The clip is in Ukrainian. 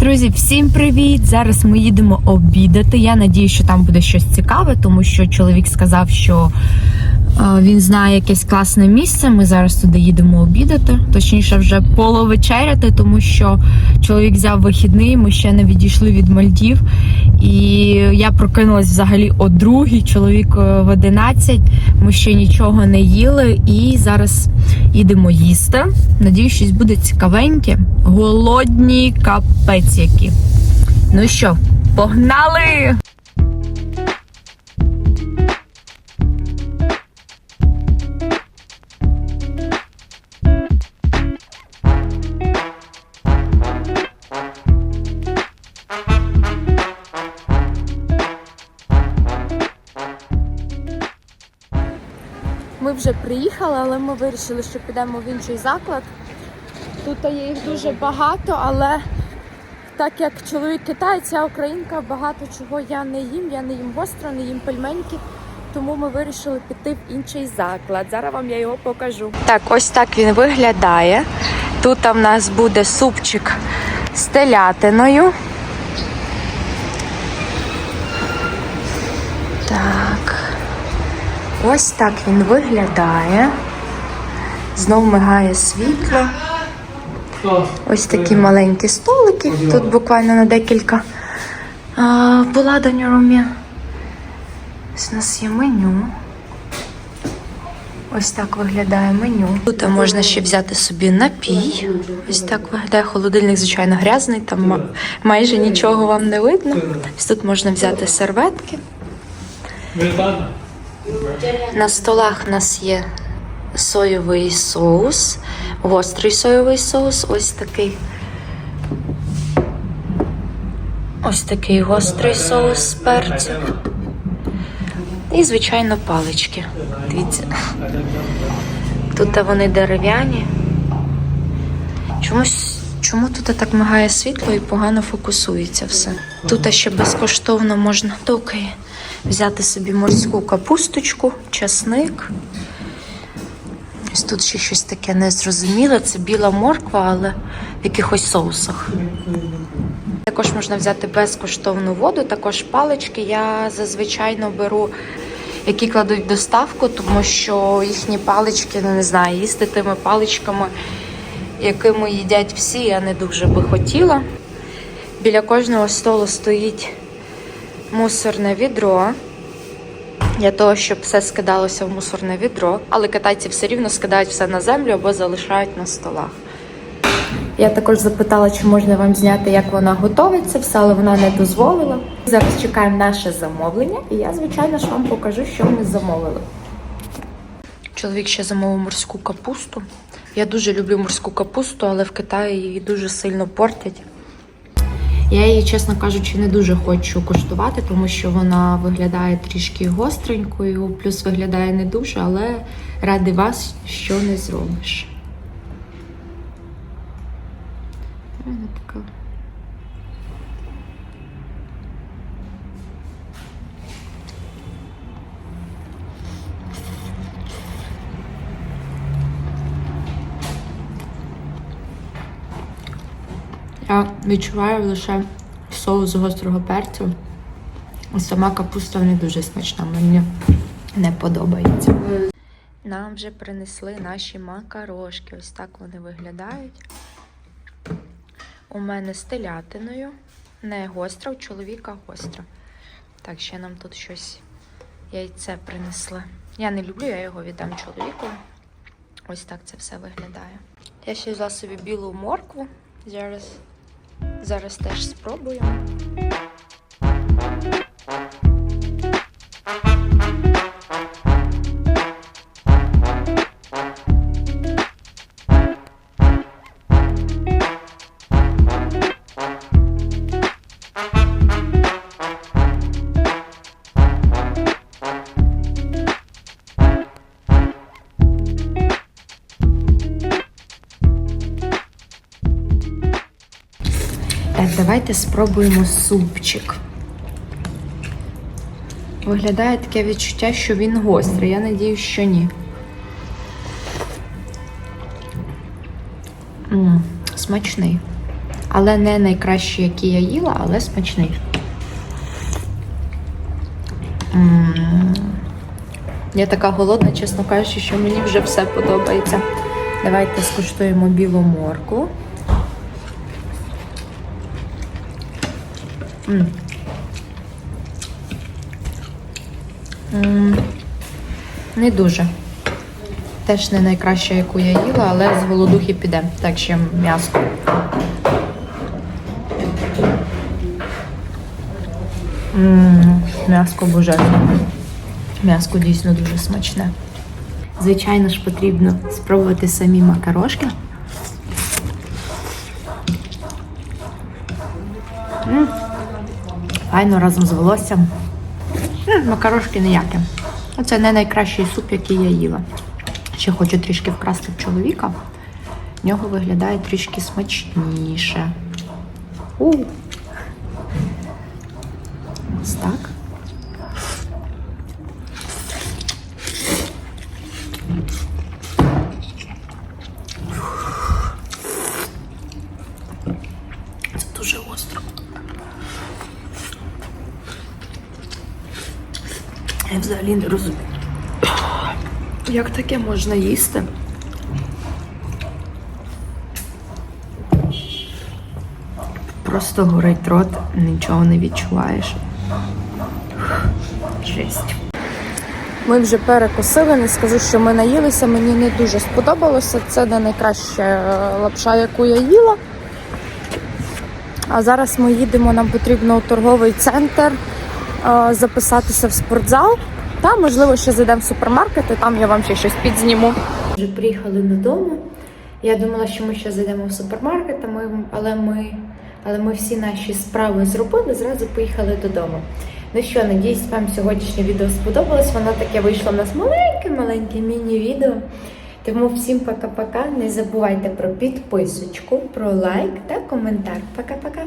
Друзі, всім привіт! Зараз ми їдемо обідати. Я надію, що там буде щось цікаве, тому що чоловік сказав, що він знає якесь класне місце. Ми зараз туди їдемо обідати, точніше, вже половечеряти, тому що чоловік взяв вихідний. Ми ще не відійшли від Мальдів. І я прокинулась взагалі о другій, чоловік е, в 11. Ми ще нічого не їли, і зараз їдемо їсти. Надіюсь, щось буде цікавеньке. Голодні капець які. Ну що, погнали! Вже приїхали, але ми вирішили, що підемо в інший заклад. Тут є їх дуже багато, але так як чоловік китаєць, я українка, багато чого я не їм. Я не їм гостро, не їм пельменьки. Тому ми вирішили піти в інший заклад. Зараз вам я його покажу. Так, ось так він виглядає. Тут в нас буде супчик з телятиною. Так. Ось так він виглядає. Знов мигає світло. Ось такі маленькі столики. Тут буквально на декілька а, в Ладанюрумі. Ось у нас є меню. Ось так виглядає меню. Тут можна ще взяти собі напій. Ось так виглядає холодильник, звичайно, грязний, там майже нічого вам не видно. Ось тут можна взяти серветки. На столах у нас є соєвий соус, гострий соєвий соус, ось такий. Ось такий гострий соус з перцем. І, звичайно, палички. Дивіться. Тут вони дерев'яні. Чомусь. Чому тут так мигає світло і погано фокусується все? Тут ще безкоштовно можна доки взяти собі морську капусточку, часник. Ось тут ще щось таке незрозуміле. Це біла морква, але в якихось соусах. Також можна взяти безкоштовну воду, також палички. Я зазвичай беру, які кладуть доставку, тому що їхні палички, ну не знаю, їсти тими паличками, якими їдять всі, я не дуже би хотіла. Біля кожного столу стоїть мусорне відро. Для того, щоб все скидалося в мусорне відро, але китайці все рівно скидають все на землю або залишають на столах. Я також запитала, чи можна вам зняти, як вона готовиться, все, але вона не дозволила. Зараз чекаємо наше замовлення, і я, звичайно ж, вам покажу, що ми замовили. Чоловік ще замовив морську капусту. Я дуже люблю морську капусту, але в Китаї її дуже сильно портять. Я її, чесно кажучи, не дуже хочу куштувати, тому що вона виглядає трішки гостренькою, плюс виглядає не дуже, але ради вас що не зробиш. Вона така. Я відчуваю лише соус гострого перцю. Сама капуста не дуже смачна, мені не подобається. Нам вже принесли наші макарошки. Ось так вони виглядають. У мене з телятиною. Не гостра, у чоловіка гостра. Так, ще нам тут щось яйце принесли. Я не люблю, я його віддам чоловіку. Ось так це все виглядає. Я ще взяла собі білу моркву. Зараз Зараз теж спробую. Давайте спробуємо супчик. Виглядає таке відчуття, що він гострий. Я надіюсь, що ні. М, смачний. Але не найкращий, який я їла, але смачний. М. Я така голодна, чесно кажучи, що мені вже все подобається. Давайте скуштуємо білу морку. Не дуже. Теж не найкраща, яку я їла, але з голодухи піде. Так ще м'ясо. М'яско божественно. М'яско дійсно дуже смачне. Звичайно ж, потрібно спробувати самі макарошки. М, Файно разом з волоссям. Макарошки ніякі. Це не найкращий суп, який я їла. Ще хочу трішки вкрасти в чоловіка. В нього виглядає трішки смачніше. У. Ось так. Взагалі не розумію. Як таке можна їсти? Просто горить рот, нічого не відчуваєш. Жесть. Ми вже перекусили, не скажу, що ми наїлися, мені не дуже сподобалося. Це не найкраща е, лапша, яку я їла. А зараз ми їдемо, нам потрібно у торговий центр е, записатися в спортзал. Та, можливо, ще зайдемо в супермаркет, і там я вам ще щось підзніму. Вже приїхали додому. Я думала, що ми ще зайдемо в супермаркет, але, ми, але ми всі наші справи зробили, зразу поїхали додому. Ну що, надіюсь, вам сьогоднішнє відео сподобалось. Воно таке вийшло у нас маленьке-маленьке міні-відео. Тому всім пока-пока. Не забувайте про підписочку, про лайк та коментар. Пока-пока.